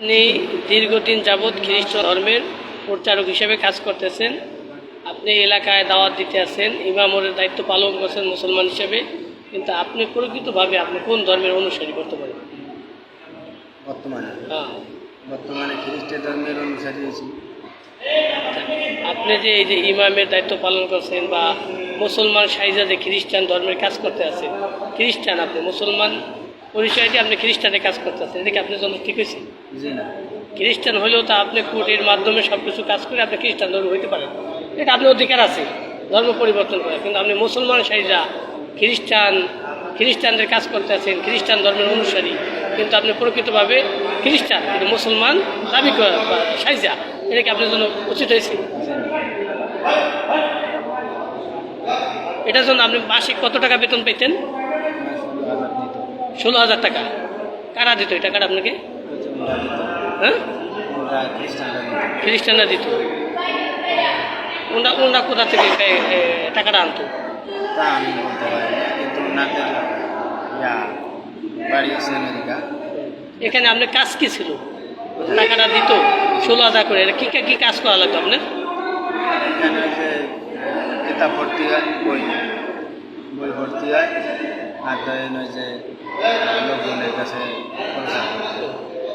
আপনি দীর্ঘদিন যাবৎ খ্রিস্ট ধর্মের প্রচারক হিসেবে কাজ করতেছেন। আপনি এলাকায় দাওয়াত দিতে আছেন ইমামরের দায়িত্ব পালন করছেন মুসলমান হিসেবে। কিন্তু আপনি প্রকৃতভাবে আপনি কোন ধর্মের অনুসারী করতে পারেন? বর্তমানে। হ্যাঁ। বর্তমানে খ্রিস্ট ধর্মের অনুসারী হয়েছি আপনি যে এই যে ইমামের দায়িত্ব পালন করছেন বা মুসলমান সাইজা যে খ্রিস্টান ধর্মের কাজ করতে আছেন খ্রিস্টান আপনি মুসলমান পরিচয়টি আপনি খ্রিস্টানের কাজ করতেছেন। এদিকে আপনার জন্য ঠিক হয়েছে? খ্রিস্টান হলেও তা আপনি কোর্টের মাধ্যমে সব কিছু কাজ করে আপনি খ্রিস্টান ধর্ম হইতে পারেন। এটা আপনার অধিকার আছে ধর্ম পরিবর্তন করে কিন্তু আপনি মুসলমান সাইজা খ্রিস্টান খ্রিস্টানদের কাজ করতে আছেন খ্রিস্টান ধর্মের অনুসারী। কিন্তু আপনি প্রকৃতভাবে খ্রিস্টান কিন্তু মুসলমান দাবি সাইজা এটা কি আপনার জন্য উচিত হয়েছে? এটার জন্য আপনি মাসিক কত টাকা বেতন পেতেন ষোলো হাজার টাকা। কারা দিত এই টাকাটা আপনাকে? হ্যাঁ? খ্রিস্টানরা দিত। ওনা ওনা কোথা থেকে টাকাটা আনতো? তা আমি বলতে পারি না কিন্তু ওনাদের বাড়ি হচ্ছে আমেরিকা। এখানে আপনার কাজ কি ছিল? টাকাটা দিত ষোলো হাজার করে। এটা কী কী কাজ করা লাগতো আপনার? এখানে যে কিতাব ভর্তি বই। বই ভর্তি হয় আর ধরেন ওই যে লোকজনের কাছে হয়।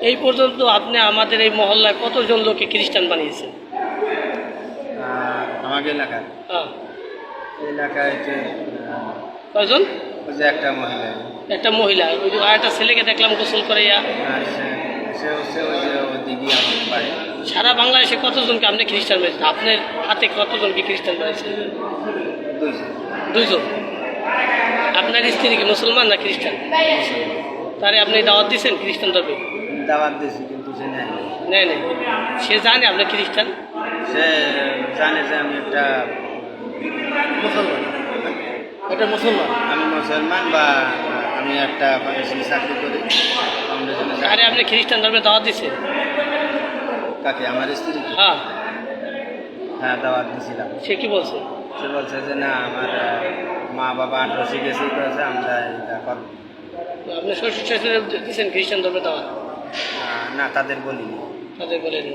এই পর্যন্ত আপনি আমাদের এই মহল্লায় কতজন লোককে খ্রিস্টান বানিয়েছেন? আমাকে এলাকায়। হ্যাঁ। এলাকায় যে কয়জন? যে একটা মহিলা। একটা মহিলা। ওই যে একটা ছেলেকে দেখলাম গোসল করাইয়া। আর সে সে হচ্ছে ওই যে ওই দিদি আমার বাড়ি। সারা বাংলাদেশে কতজনকে আপনি খ্রিস্টান বানিয়েছেন? আপনার হাতে কতজনকে খ্রিস্টান বানিয়েছেন? দুইজন। দুইজন? আপনার স্ত্রী কি মুসলমান না খ্রিস্টান? তারে আপনি দাওয়াত দিয়েছেন খ্রিস্টান ধর্মে? দাওয়াত দিয়েছি কিন্তু সে নেয় নাই। নেই নেই। সে জানে আপনি খ্রিস্টান? সে জানে যে আমি একটা মুসলমান। এটা মুসলমান? আমি মুসলমান বা আমি একটা চাকরি করি ফাউন্ডেশনে আরে আপনি খ্রিস্টান ধর্মে দাওয়াত দিয়েছেন কাকে? আমার স্ত্রী হ্যাঁ। হ্যাঁ দাওয়াত দিয়েছিলাম সে কি বলছে? সে বলছে যে না আমার মা বাবা আটরশি গেছে করেছে আমরা এটা করব। আপনি খ্রিস্টান ধর্মে না তাদের বলিনি। তাদের বলেনি